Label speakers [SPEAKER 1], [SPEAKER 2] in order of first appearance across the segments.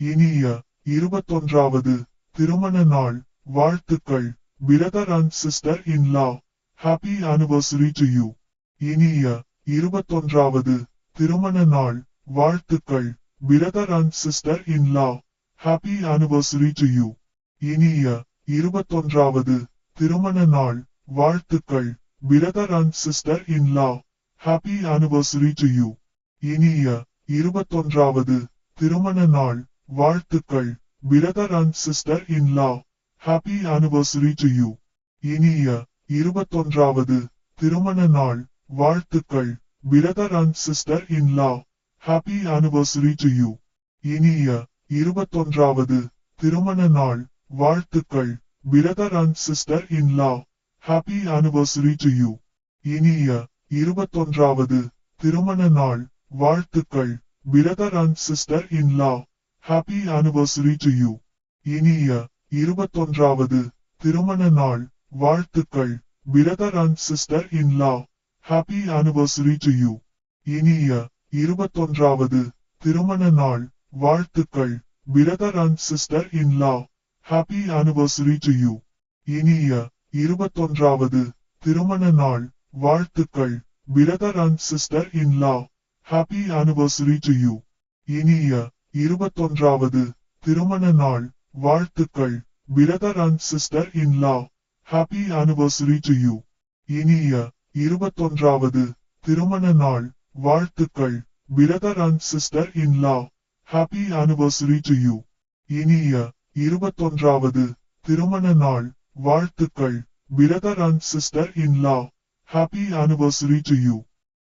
[SPEAKER 1] இனிய இருபத்தொன்றாவது திருமண நாள். வாழ்த்துக்கள். Brother and sister in law. Happy anniversary to you இனிய இருபத்தொன்றாவது திருமண நாள். வாழ்த்துக்கள். Brother and sister in law. Happy anniversary to you இனிய இருபத்தொன்றாவது திருமண நாள். வாழ்த்துக்கள். Brother and sister in law. Happy anniversary to you இனிய இருபத்தொன்றாவது திருமண நாள். வாழ்த்துக்கள். Brother and sister in law happy anniversary to you இனிய இருபத்தொன்றாவது திருமண நாள். வாழ்த்துக்கள். Brother and sister in law happy anniversary to you இனிய இருபத்தொன்றாவது திருமண நாள். வாழ்த்துக்கள். Brother and sister in law happy anniversary to you இனிய இருபத்தொன்றாவது திருமண நாள். வாழ்த்துக்கள். Brother and sister in law happy anniversary to you இனிய இருபத்தொன்றாவது திருமண நாள். வாழ்த்துக்கள். Brother and sister in law happy anniversary to you இனிய இருபத்தொன்றாவது திருமண நாள். வாழ்த்துக்கள். Brother and sister in law happy anniversary to you இனிய இருபத்தொன்றாவது திருமண நாள். வாழ்த்துக்கள். Brother and sister in law happy anniversary to you இனிய இருபத்தொன்றாவது திருமண நாள். வாழ்த்துக்கள் brother and sister in law happy anniversary to you இனிய இருபத்தொன்றாவது திருமண நாள். வாழ்த்துக்கள் brother and sister in law happy anniversary to you இனிய இருபத்தொன்றாவது திருமண நாள். வாழ்த்துக்கள் brother and sister in law happy anniversary to you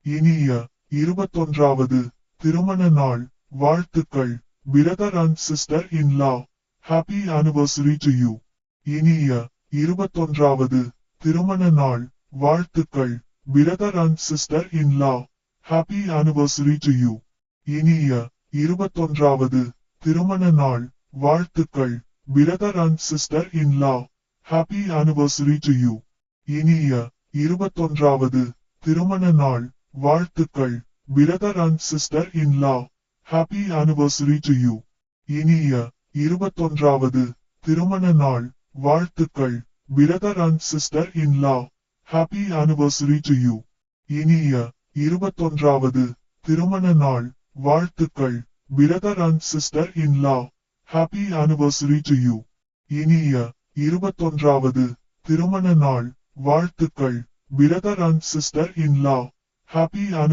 [SPEAKER 1] இனிய இருபத்தொன்றாவது திருமண நாள். வாழ்த்துக்கள் brother sister in law happy anniversary to you இனிய இருபத்தொன்றாவது திருமண நாள். வாழ்த்துக்கள். Brother and sister in law happy anniversary to you இனிய இருபத்தொன்றாவது திருமண நாள். வாழ்த்துக்கள். Brother and sister in law happy anniversary to you இனிய இருபத்தொன்றாவது திருமண நாள். வாழ்த்துக்கள். Brother and sister in law happy anniversary to you இனிய இருபத்தொன்றாவது திருமண நாள். வாழ்த்துக்கள். Brother and sister in law happy anniversary to you இனிய இருபத்தொன்றாவது திருமண நாள். வாழ்த்துக்கள். Brother and sister in law happy anniversary to you இனிய இருபத்தொன்றாவது திருமண நாள். வாழ்த்துக்கள். Brother and sister in law happy anniversary